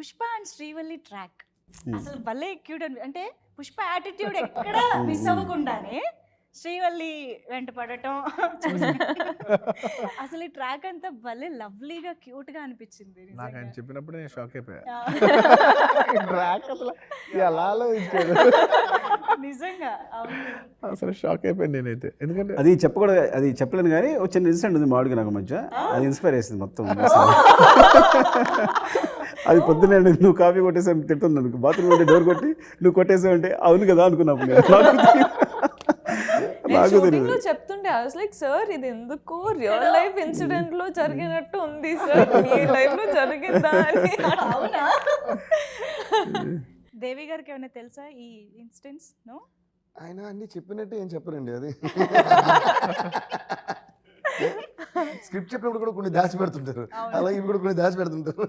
Pushpa and Srivalli track అసలు భలే cute అని అంటే పుష్ప యాటిట్యూడ్ ఎక్కడ మిస్ అవ్వకుండానే శ్రీవల్లి వెంట పడటం చూసి. అసలు ఈ ట్రాక్ అంతా భలే లవ్లీగా క్యూట్గా అనిపించింది నాకు ఆయన నిజంగా. చెప్పినప్పుడు నేను షాక్ అయిపోయా. ఆ, ట్రాక్ అసలు ఎలా ఆలోచించాడు? నిజంగా అవును. అసలు షాక్ అయిపోయాను నేనైతే. ఎందుకంటే అది చెప్పకూడదు అది చెప్పలేను కానీ ఒక చిన్న ఇన్సిడెంట్ ఉంది మామిడికి నాకు మధ్య. అది ఇన్స్పైర్ చేసింది మొత్తం. అది పొద్దున్నే నువ్వు కాఫీ కొట్టేసాను తింటుంది అనుకో బాత్రూమ్ ఉంటే డోర్ కొట్టి నువ్వు కొట్టేసావు అంటే అవును కదా అనుకున్నప్పుడు. నాకు తెలియదు. చెప్తుంటే ఐ వాస్ లైక్ సార్ ఇది ఎందుకు? రియల్ లైఫ్ ఇన్సిడెంట్లో జరిగినట్టు ఉంది సార్ మీ లైఫ్లో జరిగిందా అని. అవునా? దేవి గారికి ఏమైనా తెలుసా ఈ ఇన్సిడెంట్స్ నో ఆయన అన్ని చెప్పినట్టే ఏం చెప్పరండి అది. స్క్రిప్ట్ చెప్పినప్పుడు కూడా కొన్ని దాచి పెడుతుంటారు. అలాగే ఇవి కూడా కొన్ని దాచి పెడుతుంటారు